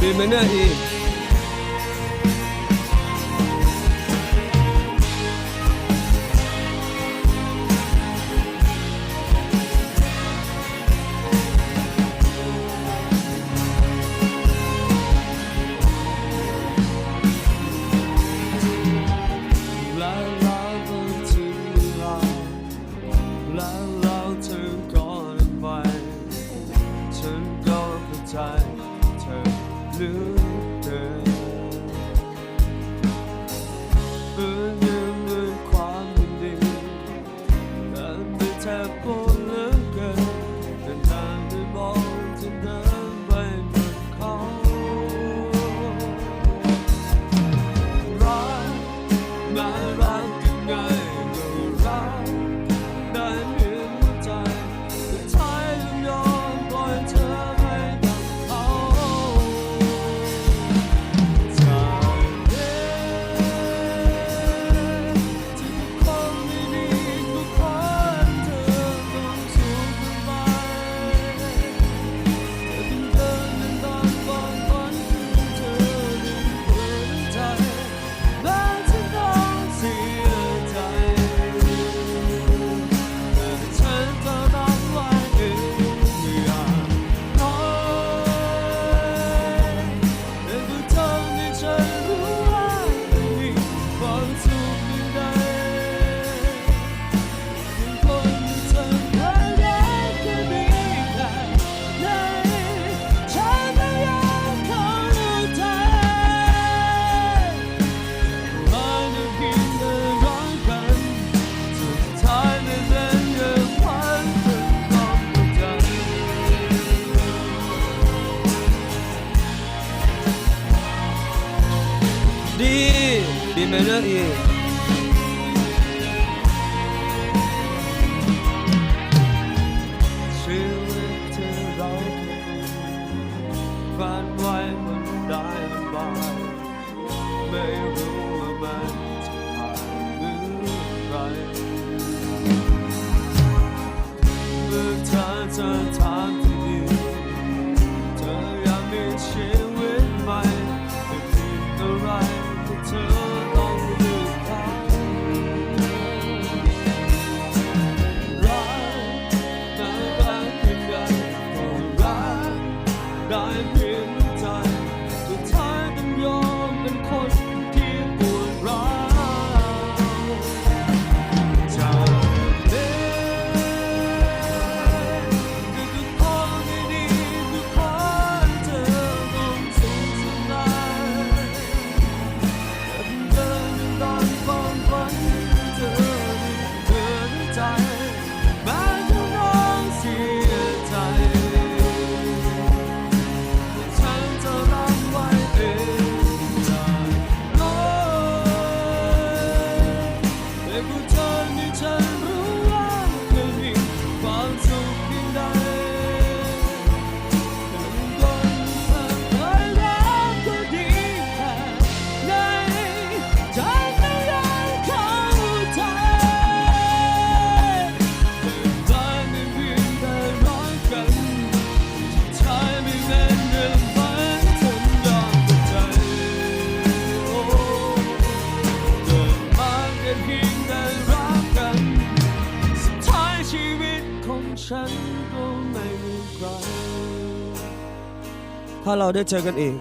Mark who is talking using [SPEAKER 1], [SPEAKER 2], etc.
[SPEAKER 1] ဘေမနဲ့အေး Bienvenido. Van Wyman, Diamond Bar, May Rumor Man. ค่เพีรักกัน สุดท้ายชีวิตของฉันก็ไม่มีใคร ถ้าเราได้เจอกันอีก